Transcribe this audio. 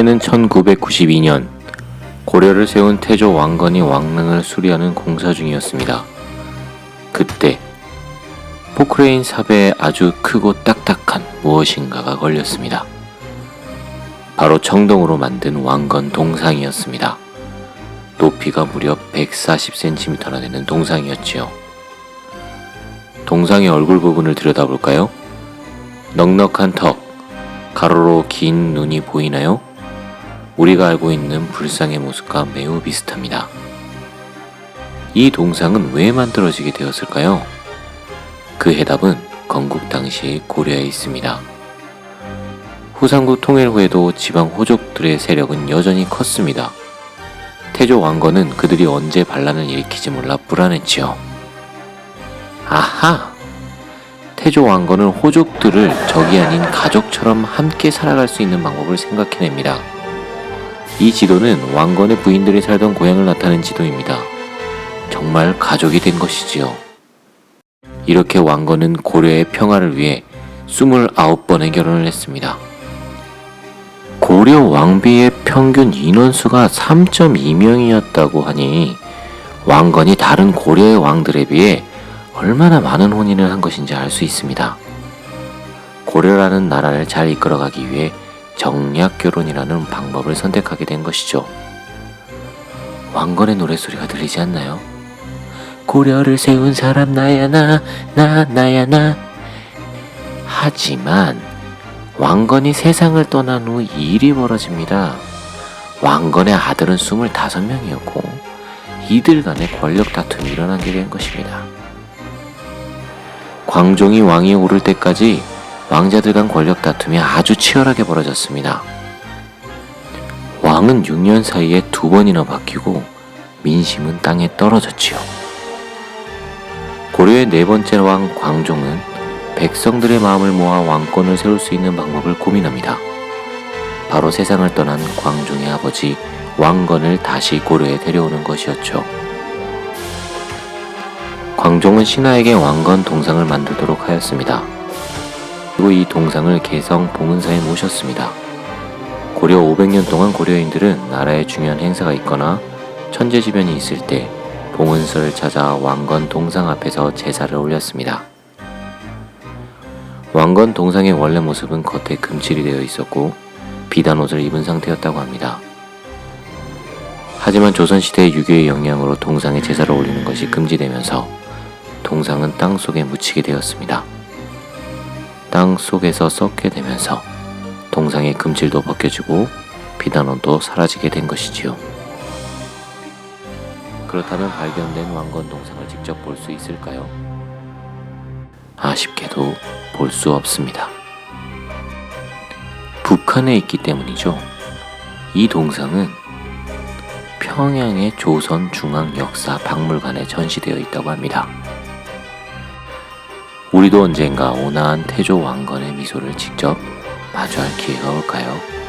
때는 1992년 고려를 세운 태조 왕건이 왕릉을 수리하는 공사 중이었습니다. 그때 포크레인 삽에 아주 크고 딱딱한 무엇인가가 걸렸습니다. 바로 청동으로 만든 왕건 동상이었습니다. 높이가 무려 140cm나 되는 동상이었지요. 동상의 얼굴 부분을 들여다볼까요? 넉넉한 턱, 가로로 긴 눈이 보이나요? 우리가 알고 있는 불상의 모습과 매우 비슷합니다. 이 동상은 왜 만들어지게 되었을까요? 그 해답은 건국 당시 고려에 있습니다. 후삼국 통일 후에도 지방 호족들의 세력은 여전히 컸습니다. 태조 왕건은 그들이 언제 반란을 일으키지 몰라 불안했지요. 아하! 태조 왕건은 호족들을 적이 아닌 가족처럼 함께 살아갈 수 있는 방법을 생각해냅니다. 이 지도는 왕건의 부인들이 살던 고향을 나타낸 지도입니다. 정말 가족이 된 것이지요. 이렇게 왕건은 고려의 평화를 위해 29번의 결혼을 했습니다. 고려 왕비의 평균 인원수가 3.2명이었다고 하니 왕건이 다른 고려의 왕들에 비해 얼마나 많은 혼인을 한 것인지 알 수 있습니다. 고려라는 나라를 잘 이끌어가기 위해 정략 결혼이라는 방법을 선택하게 된 것이죠. 왕건의 노랫소리가 들리지 않나요? 고려를 세운 사람 나야 나, 나, 나야 나. 하지만 왕건이 세상을 떠난 후 일이 벌어집니다. 왕건의 아들은 25명이었고 이들 간의 권력 다툼이 일어나게 된 것입니다. 광종이 왕위에 오를 때까지 왕자들 간 권력 다툼이 아주 치열하게 벌어졌습니다. 왕은 6년 사이에 두 번이나 바뀌고 민심은 땅에 떨어졌지요. 고려의 네 번째 왕 광종은 백성들의 마음을 모아 왕권을 세울 수 있는 방법을 고민합니다. 바로 세상을 떠난 광종의 아버지 왕건을 다시 고려에 데려오는 것이었죠. 광종은 신하에게 왕건 동상을 만들도록 하였습니다. 그리고 이 동상을 개성 봉은사에 모셨습니다. 고려 500년 동안 고려인들은 나라에 중요한 행사가 있거나 천재지변이 있을 때 봉은서를 찾아 왕건 동상 앞에서 제사를 올렸습니다. 왕건 동상의 원래 모습은 겉에 금칠이 되어 있었고 비단 옷을 입은 상태였다고 합니다. 하지만 조선시대의 유교의 영향으로 동상에 제사를 올리는 것이 금지되면서 동상은 땅 속에 묻히게 되었습니다. 땅 속에서 썩게 되면서 동상의 금질도 벗겨지고 비단옷도 사라지게 된 것이지요. 그렇다면 발견된 왕건 동상을 직접 볼 수 있을까요? 아쉽게도 볼 수 없습니다. 북한에 있기 때문이죠. 이 동상은 평양의 조선 중앙 역사 박물관에 전시되어 있다고 합니다. 우리도 언젠가 온화한 태조 왕건의 미소를 직접 마주할 기회가 올까요?